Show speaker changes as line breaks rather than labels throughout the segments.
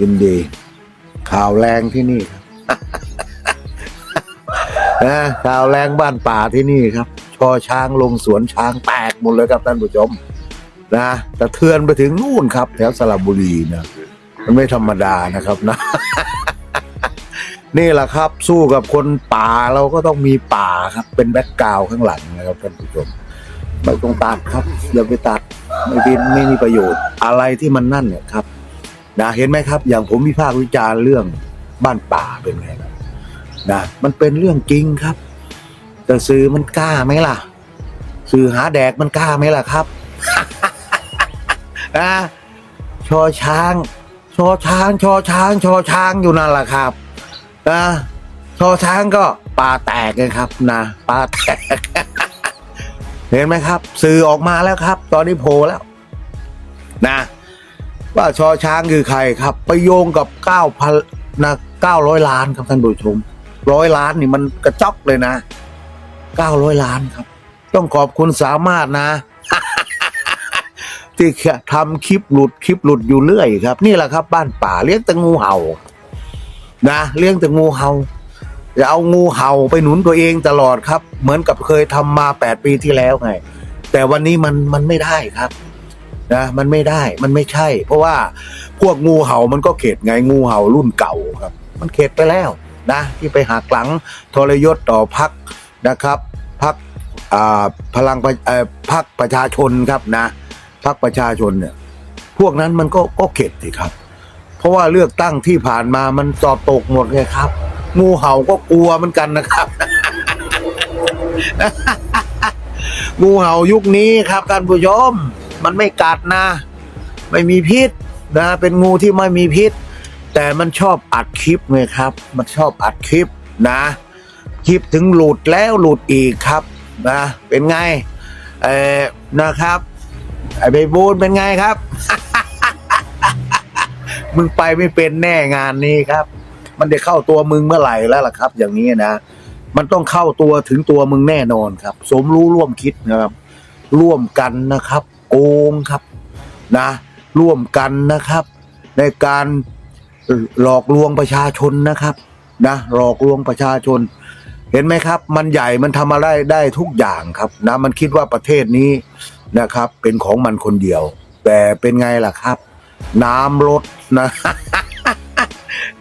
ยินดี ข่าวแรงที่นี่ครับนะข่าวแรงบ้านป่าที่นี่ครับ ชอช้างลงสวนช้างแตกหมดเลยครับท่านผู้ชมนะแต่เทือนไปถึงนู่นครับ แถวสระบุรีนะมันไม่ธรรมดานะครับนะ นี่แหละครับ สู้กับคนป่าเราก็ต้องมีป่าครับ เป็นแบ็กกราวด์ข้างหลังนะครับท่านผู้ชมไม่ต้องตัดครับอย่าไปตัดไม่เป็นไม่มีประโยชน์อะไรที่มันนั่นเนี่ยครับ นะเห็นไหมครับ อย่างผมวิพากษ์วิจารณ์เรื่องบ้านป่าเป็นไงครับนะมันเป็นเรื่องจริงครับ แต่สื่อมันกล้าไหมล่ะ สื่อหาแดกมันกล้าไหมล่ะครับนะชอช้าง ชอช้างชอช้างชอช้างอยู่นั่นแหละครับนะชอช้างก็ปลาแตกเลยครับนะปลาแตก เห็นไหมครับ สื่อออกมาแล้วครับ ตอนนี้โผล่แล้ว นะ ว่าชอช้างคือใครครับ ไปโยงกับเก้าพันนะเก้าร้อยล้านครับท่านผู้ชมร้อยล้านนี่มันกระจอกเลยนะเก้าร้อยล้านครับ ต้องขอบคุณสามารถนะ ที่ทำคลิปหลุดคลิปหลุดอยู่เรื่อยครับ นี่แหละครับ บ้านป่าเลี้ยงแต่งูเห่า นะเลี้ยงแต่งูเห่าจะเอางูเห่าไปหนุนตัวเองตลอดครับ เหมือนกับเคยทำมาแปดปีที่แล้วไง แต่วันนี้มันมันไม่ได้ครับ นะมันไม่ได้มันไม่ใช่ เพราะว่าพวกงูเห่ามันก็เข็ดไงงูเห่ารุ่นเก่าครับ มันเข็ดไปแล้วนะที่ไปหักหลังทรยศต่อพักนะครับพักพลังพักประชาชนครับนะพักประชาชนเนี่ยพวกนั้นมันก็ก็เข็ดสิครับ เพราะว่าเลือกตั้งที่ผ่านมามันสอบตกหมดไงครับ งูเห่าก็กลัวเหมือนกันนะครับงูเห่ายุคนี้ครับท่านผู้ชม มันไม่กัดนะ ไม่มีพิษนะ เป็นงูที่ไม่มีพิษ แต่มันชอบอัดคลิปไงครับ มันชอบอัดคลิปนะ คลิปถึงหลุดแล้วหลุดอีกครับนะเป็นไงเออนะครับไอ้ใบบูนเป็นไงครับ มึงไปไม่เป็นแน่งานนี้ครับ มันจะเข้าตัวมึงเมื่อไหร่แล้วล่ะครับ อย่างนี้นะมันต้องเข้าตัวถึงตัวมึงแน่นอนครับ สมรู้ร่วมคิดนะครับ ร่วมกันนะครับ โกงครับนะร่วมกันนะครับ ในการหลอกลวงประชาชนนะครับนะหลอกลวงประชาชน เห็นไหมครับ มันใหญ่มันทำอะไรได้ทุกอย่างครับนะมันคิดว่าประเทศนี้นะครับ เป็นของมันคนเดียว แต่เป็นไงล่ะครับ น้ำลดนะ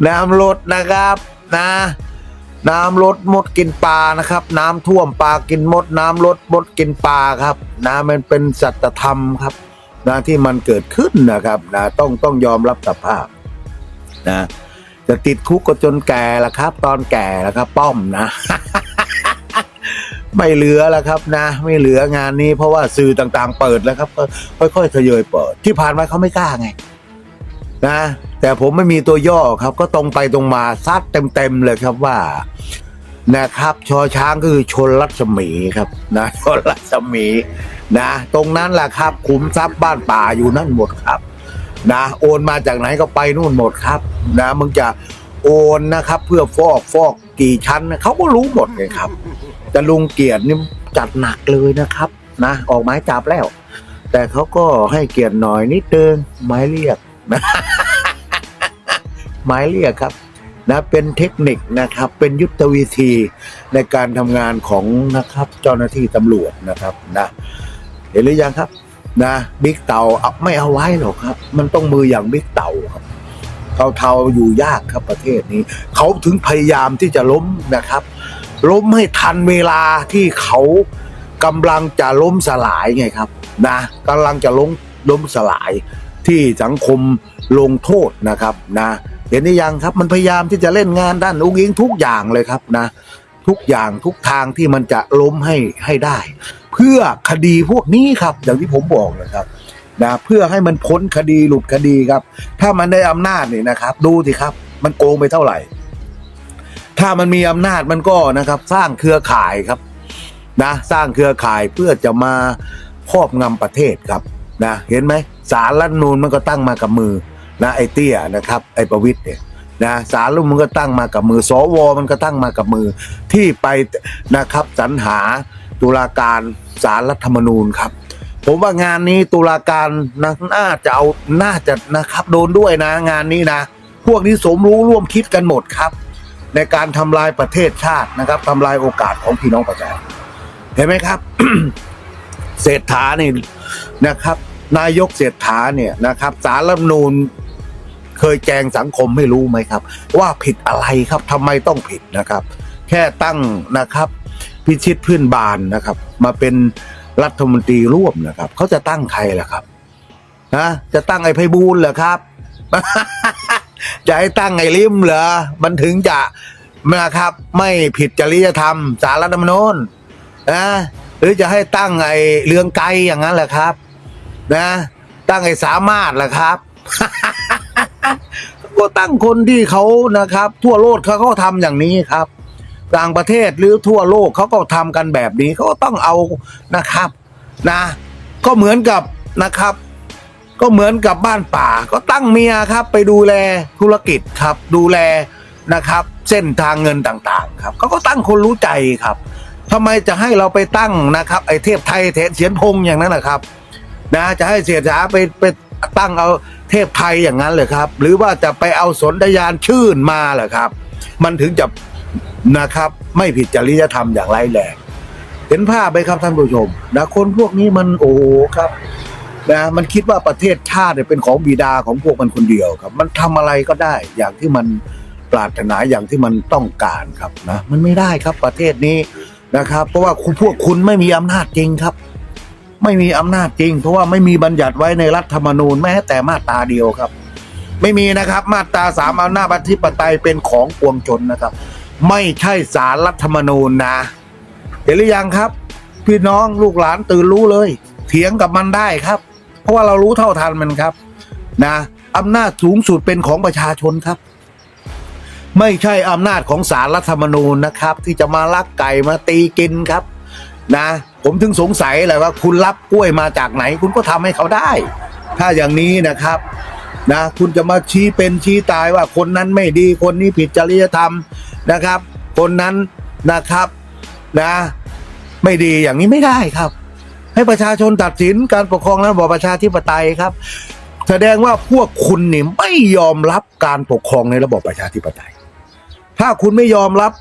น้ำลดนะครับนะ น้ำลดมดกินปลานะครับ น้ำท่วมปลากินมด น้ำลดมดกินปลาครับนะมันเป็นสัจธรรมครับนะที่มันเกิดขึ้นนะครับนะต้องต้องยอมรับสภาพนะจะติดคุกก็จนแก่ละครับ ตอนแก่ละครับ ป้อมนะ ไม่เหลือแล้วครับนะ ไม่เหลืองานนี้เพราะว่าสื่อต่างๆ เปิดแล้วครับค่อยๆทยอยเปิด ที่ผ่านมาเขาไม่กล้าไง นะ แต่ผมไม่มีตัวย่อครับ ก็ตรงไปตรงมาซัดเต็มๆเลยครับว่านะครับชอช้างก็คือชนรัศมีครับนะชนรัศมี นะ ตรงนั้นแหละครับขุมทรัพย์บ้านป่าอยู่นั่นหมดครับนะโอนมาจากไหนก็ไปนู่นหมดครับ นะมึงจะโอนนะครับ เพื่อฟอกฟอกกี่ชั้นเขาก็รู้หมดเลยครับ แต่ลุงเกียรตินี่จัดหนักเลยนะครับ นะออกหมายจับแล้ว แต่เขาก็ให้เกียรติหน่อยนิดเดินหมายเรียก หมายเรียกครับนะเป็นเทคนิคนะครับเป็นยุทธวิธีในการทำงานของนะครับเจ้าหน้าที่ตำรวจนะครับนะเห็นหรือยังครับนะบิ๊กเต่าเอาไม่เอาไว้หรอกครับ มันต้องมืออย่างบิ๊กเต่าครับเทาๆอยู่ยากครับประเทศนี้ เขาถึงพยายามที่จะล้มนะครับ ล้มให้ทันเวลาที่เขากำลังจะล้มสลายไงครับนะกำลังจะล้มล้มสลาย ที่สังคมลงโทษนะครับนะเห็นหรือยังครับมันพยายามที่จะเล่นงานด้านอุ้งอิงทุกอย่างเลยครับนะทุกอย่างทุกทางที่มันจะล้มให้ให้ได้ เพื่อคดีพวกนี้ครับ อย่างที่ผมบอกนะครับนะเพื่อให้มันพ้นคดีหลุดคดีครับ ถ้ามันได้อำนาจเนี่ยนะครับ ดูสิครับ มันโกงไปเท่าไหร่ ถ้ามันมีอำนาจมันก็นะครับ สร้างเครือข่ายครับนะ สร้างเครือข่ายเพื่อจะมาครอบงำประเทศครับนะเห็นไหม สารรัฐนูนมันก็ตั้งมากับมือนะไอ้เตี้ยนะครับไอ้ประวิตยเนี่ยนะสารรัฐธรรมมันก็ตั้งมากับมือ สวมันก็ตั้งมากับมือ ที่ไปนะครับสรรหาตุลาการสารรัฐธรรมนูญครับ ผมว่างานนี้ตุลาการนะน่าจะเอาน่าจะนะครับโดนด้วยนะงานนี้นะ พวกนี้สมรู้ร่วมคิดกันหมดครับ ในการทำลายประเทศชาตินะครับทำลายโอกาสของพี่น้องประชาชนเห็นไหมครับเศรษฐานี่นะครับ นายกเศรษฐาเนี่ยนะครับสารรัฐธรรมนูญเคยแจงสังคมให้รู้ไหมครับ ว่าผิดอะไรครับทำไมต้องผิดนะครับ แค่ตั้งนะครับพิชิตพื้นบานนะครับ มาเป็นรัฐมนตรีร่วมนะครับเขาจะตั้งใครล่ะครับนะจะตั้งไอ้ไพบูลเหรอครับ จะให้ตั้งไอ้ลิมเหรอมันถึงจะนะครับ ไม่ผิดจริยธรรม สารรัฐธรรมนูญนะหรือจะให้ตั้งไอ้เรืองไกรอย่างนั้นแหละครับ นะ ตั้งไอ้สามารถแหละครับก็ตั้งคนที่เขานะครับ ทั่วโลกเขาก็ทำอย่างนี้ครับต่างประเทศหรือทั่วโลกเขาก็ทำกันแบบนี้เขาก็ต้องเอานะครับนะ ก็เหมือนกับนะครับ ก็เหมือนกับบ้านป่า ก็ตั้งเมียครับ ไปดูแลธุรกิจครับ ดูแลนะครับ เส้นทางเงินต่างๆ ครับเขาก็ตั้งคนรู้ใจครับทำไมจะให้เราไปตั้งนะครับ ไอ้เทพไทยเทเสียนพงษ์อย่างนั้นนะครับ นะจะให้เสียจ๋าไปไปตั้งเอาเทพไทยอย่างนั้นเลยครับ หรือว่าจะไปเอาสนธยานชื่นมาเหรอครับ มันถึงจะนะครับ ไม่ผิดจริยธรรมอย่างไรายแรงเห็นภาพไหมครับท่านผู้ชมนะคนพวกนี้มันโอ้ครับนะมันคิดว่าประเทศชาติเนี่ยเป็นของบิดาของพวกมันคนเดียวครับ มันทำอะไรก็ได้อย่างที่มันปรารถนาอย่างที่มันต้องการครับนะมันไม่ได้ครับประเทศนี้นะครับ เพราะว่าคุณพวกคุณไม่มีอำนาจจริงครับ ไม่มีอำนาจจริง เพราะว่าไม่มีบัญญัติไว้ในรัฐธรรมนูญแม้แต่มาตราเดียวครับ ไม่มีนะครับมาตราสามอำนาจอธิปไตยเป็นของปวงชนนะครับ ไม่ใช่สารรัฐธรรมนูญนะ เห็นหรือยังครับ พี่น้องลูกหลานตื่นรู้เลย เถียงกับมันได้ครับ เพราะว่าเรารู้เท่าทันมันครับ นะอำนาจสูงสุดเป็นของประชาชนครับ ไม่ใช่อำนาจของสารรัฐธรรมนูญนะครับ ที่จะมาลักไก่มาตีกินครับ นะ ผมถึงสงสัยแหละว่าคุณรับกล้วยมาจากไหน คุณก็ทำให้เขาได้ ถ้าอย่างนี้นะครับนะคุณจะมาชี้เป็นชี้ตายว่าคนนั้นไม่ดีคนนี้ผิดจริยธรรมนะครับ คนนั้นนะครับนะ ไม่ดีอย่างนี้ไม่ได้ครับ ให้ประชาชนตัดสินการปกครองระบอบประชาธิปไตยครับ แสดงว่าพวกคุณนี่ไม่ยอมรับการปกครองในระบอบประชาธิปไตย ถ้าคุณไม่ยอมรับ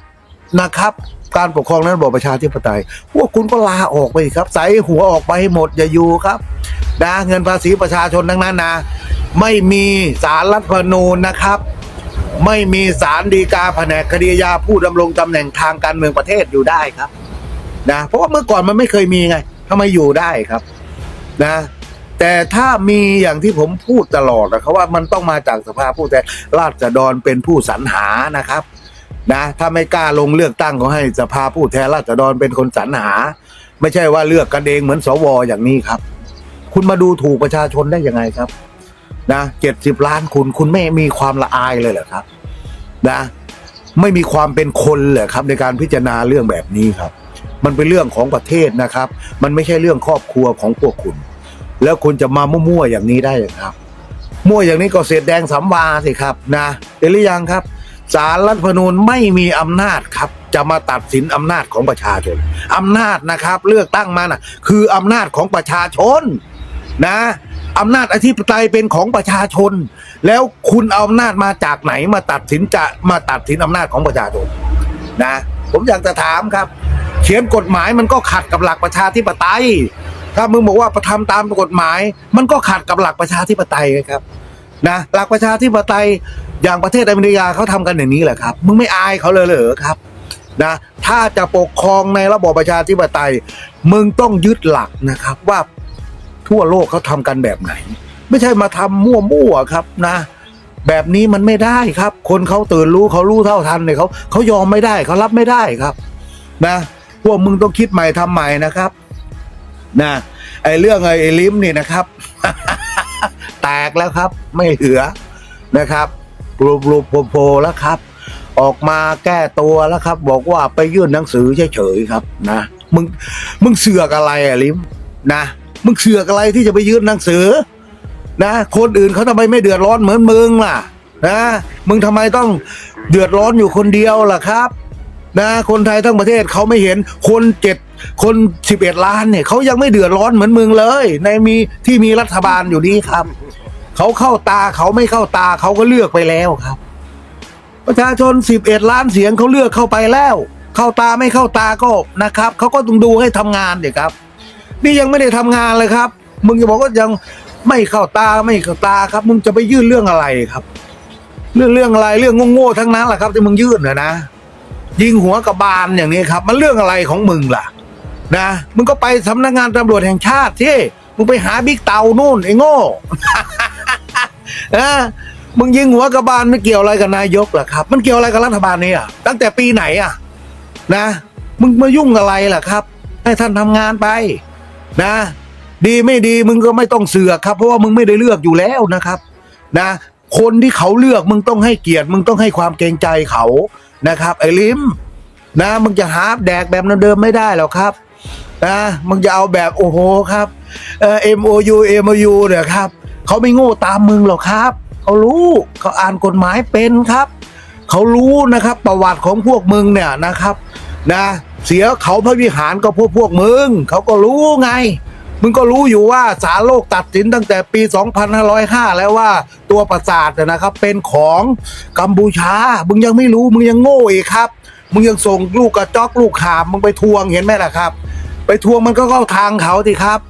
นะครับ การปกครองในระบอบประชาธิปไตย พวกคุณก็ลาออกไปครับ ใส่หัวออกไปให้หมดอย่าอยู่ครับนะเงินภาษีประชาชนทั้งนั้นนะ ไม่มีสารรัฐธรรมนูญนะครับ ไม่มีสารดีกาแผนกคดีอาญาผู้ดำรงตำแหน่งทางการเมืองประเทศอยู่ได้ครับนะเพราะว่าเมื่อก่อนมันไม่เคยมีไงทำไมอยู่ได้ครับนะแต่ถ้ามีอย่างที่ผมพูดตลอดนะครับว่ามันต้องมาจากสภาผู้แทนราษฎรเป็นผู้สรรหานะครับ นะถ้าไม่กล้าลงเลือกตั้งก็ให้สภาผู้แทนราษฎรเป็นคนสรรหา ไม่ใช่ว่าเลือกกันเองเหมือนสวอย่างนี้ครับ คุณมาดูถูกประชาชนได้ยังไงครับนะเจ็ดสิบล้านคุณคุณไม่มีความละอายเลยเหรอครับนะไม่มีความเป็นคนเหรอครับ ในการพิจารณาเรื่องแบบนี้ครับ มันเป็นเรื่องของประเทศนะครับ มันไม่ใช่เรื่องครอบครัวของพวกคุณ แล้วคุณจะมามั่วๆอย่างนี้ได้เหรอครับ มั่วอย่างนี้ก็เสร็จแดงสำวาสิครับนะเห็นหรือยังครับ สารรัฐธรรมนูญไม่มีอำนาจครับ จะมาตัดสินอำนาจของประชาชนอำนาจนะครับ เลือกตั้งมานะคืออำนาจของประชาชนนะอำนาจอธิปไตยเป็นของประชาชน แล้วคุณเอาอำนาจมาจากไหนมาตัดสินจะมาตัดสินอำนาจของประชาชนนะ ผมอยากจะถามครับ เขียนกฎหมายมันก็ขัดกับหลักประชาธิปไตย ถ้ามึงบอกว่าประทำตามกฎหมาย มันก็ขัดกับหลักประชาธิปไตยครับ นะหลักประชาธิปไตยอย่างประเทศอเมริกาเขาทำกันอย่างนี้แหละครับ มึงไม่อายเขาเลยเหรอครับนะถ้าจะปกครองในระบอบประชาธิปไตย มึงต้องยึดหลักนะครับ ว่าทั่วโลกเขาทำกันแบบไหน ไม่ใช่มาทำมั่วๆครับนะ แบบนี้มันไม่ได้ครับ คนเขาตื่นรู้เขารู้เท่าทันเนี่ยเขาเขายอมไม่ได้เขารับไม่ได้ครับ นะพวกมึงต้องคิดใหม่ทำใหม่นะครับ นะไอ้เรื่องไอ้ลิมนี่นะครับ แตกแล้วครับ ไม่เหลือนะครับปลุบปลุบโผลล่แล้วครับ ออกมาแก้ตัวแล้วครับ บอกว่าไปยื่นหนังสือเฉยๆครับนะมึงมึงเสือกอะไรอะลิมนะมึงเสือกอะไรที่จะไปยื่นหนังสือ นะ คนอื่นเขาทำไมไม่เดือดร้อนเหมือนมึงล่ะนะมึงทำไมต้องเดือดร้อนอยู่คนเดียวล่ะครับ นะ คนไทยทั้งประเทศเขาไม่เห็นคนเจ็ด คนสิบเอ็ดล้านเนี่ยเขายังไม่เดือดร้อนเหมือนมึงเลย ในมีที่มีรัฐบาลอยู่นี้ครับเขาเข้าตาเขาไม่เข้าตาเขาก็เลือกไปแล้วครับ ประชาชนสิบเอ็ดล้านเสียงเขาเลือกเข้าไปแล้ว เข้าตาไม่เข้าตาก็นะครับเขาก็ต้องดูให้ทำงานเดี๋ยครับ นี่ยังไม่ได้ทำงานเลยครับ มึงจะบอกว่ายังไม่เข้าตาไม่เข้าตาครับ มึงจะไปยื่นเรื่องอะไรครับ เรื่องเรื่องอะไรเรื่องโง่ๆทั้งนั้นแหละครับที่มึงยื่นนะนะยิงหัวกระบาลอย่างนี้ครับ มันเรื่องอะไรของมึงล่ะ นะมึงก็ไปสำนักงานตำรวจแห่งชาติที่มึงไปหาบิ๊กเต่านู่นไอ้โง่นะมึงยิงหัวกระบาลไม่เกี่ยวอะไรกับนายกหรอครับ มันเกี่ยวอะไรกับรัฐบาลนี้อะตั้งแต่ปีไหนอะ นะ มึงมายุ่งอะไรล่ะครับ ให้ท่านทำงานไป นะ ดีไม่ดีมึงก็ไม่ต้องเสือกครับ เพราะว่ามึงไม่ได้เลือกอยู่แล้วนะครับ นะ คนที่เขาเลือกมึงต้องให้เกียรติ มึงต้องให้ความเกรงใจเขานะครับ ไอ้ลิมนะมึงจะหาแดกแบบเดิมๆไม่ได้หรอกครับ นะมึงจะเอาแบบโอ้โหครับเอ่อ MOU MOU เนี่ยครับเขาไม่โง่ตามมึงหรอกครับเขารู้เขาอ่านกฎหมายเป็นครับเขารู้นะครับประวัติของพวกมึงเนี่ยนะครับนะเสียเขาพระวิหารก็พวกพวกมึงเขาก็รู้ไง มึงก็รู้อยู่ว่าศาลโลกตัดสินตั้งแต่ปี 2505 แล้วว่าตัวประสาทเนี่ยนะครับ เป็นของกัมพูชา มึงยังไม่รู้มึงยังโง่อีกครับ มึงยังส่งลูกกระจอกลูกหาบมึงไปทวงเห็นไหมล่ะครับ ไปทวงมันก็เข้าทางเขาสิครับ